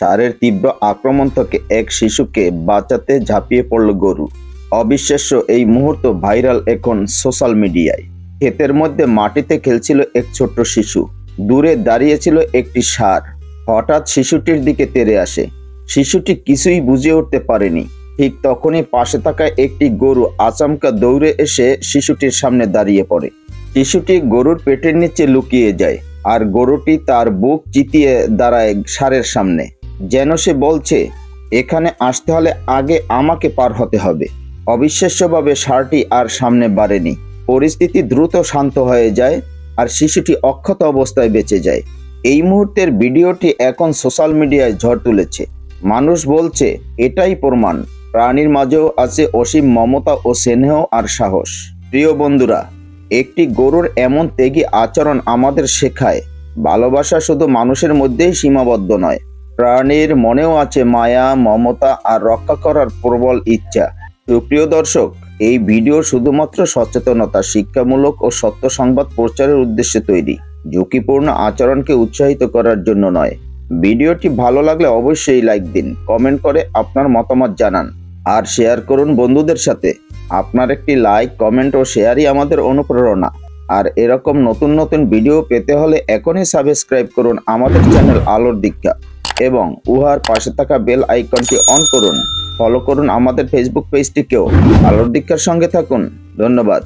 সারের তীব্র আক্রমণ থেকে এক শিশুকে বাঁচাতে ঝাঁপিয়ে পড়ল গরু। অবিশ্বাস্য এই মুহূর্ত ভাইরাল এখন সোশ্যাল মিডিয়ায়। ক্ষেতের মধ্যে মাটিতে খেলছিল এক ছোট্ট শিশু। দূরে দাঁড়িয়েছিল একটি সার। হঠাৎ শিশুটির দিকে তেড়ে আসে। শিশুটি কিছুই বুঝে উঠতে পারেনি। ঠিক তখনই পাশে থাকা একটি গরু আচমকা দৌড়ে এসে শিশুটির সামনে দাঁড়িয়ে পড়ে। শিশুটি গরুর পেটের নিচে লুকিয়ে যায়, আর গরুটি তার বুক চিতিয়ে দাঁড়ায় সারের সামনে। যেন সে বলছে, এখানে আসতে হলে আগে আমাকে পার হতে হবে। অবিশ্বাস্যভাবে সারটি আর সামনে বাড়েনি। পরিস্থিতি দ্রুত শান্ত হয়ে যায় আর শিশুটি অক্ষত অবস্থায় বেঁচে যায়। এই মুহূর্তের ভিডিওটি এখন সোশ্যাল মিডিয়ায় ঝড় তুলেছে। মানুষ বলছে, এটাই প্রমাণ। প্রাণীর মাঝেও আছে অসীম মমতা ও স্নেহ আর সাহস। প্রিয় বন্ধুরা, একটি গরুর এমন ত্যাগী আচরণ আমাদের শেখায়। ভালোবাসা শুধু মানুষের মধ্যেই সীমাবদ্ধ নয় প্রাণীর মনেও আছে মায়া, মমতা আর রক্ষা করার প্রবল ইচ্ছা। সুপ্রিয় দর্শক, এই ভিডিও শুধুমাত্র সচেতনতা, শিক্ষামূলক ও সত্য সংবাদ প্রচারের উদ্দেশ্যে তৈরি। ঝুঁকিপূর্ণ আচরণকে উৎসাহিত করার জন্য নয়। ভিডিওটি ভালো লাগলে অবশ্যই লাইক দিন, কমেন্ট করে আপনার মতামত জানান আর শেয়ার করুন বন্ধুদের সাথে। আপনার একটি লাইক, কমেন্ট ও শেয়ারই আমাদের অনুপ্রেরণা। আর এরকম নতুন নতুন ভিডিও পেতে হলে এখনই সাবস্ক্রাইব করুন আমাদের চ্যানেল আলোর দীক্ষা। এবং উহার পাশে থাকা বেল আইকনটি অন করুন। ফলো করুন আমাদের ফেসবুক পেজটিকেও আলোর দীক্ষার সঙ্গে থাকুন। ধন্যবাদ।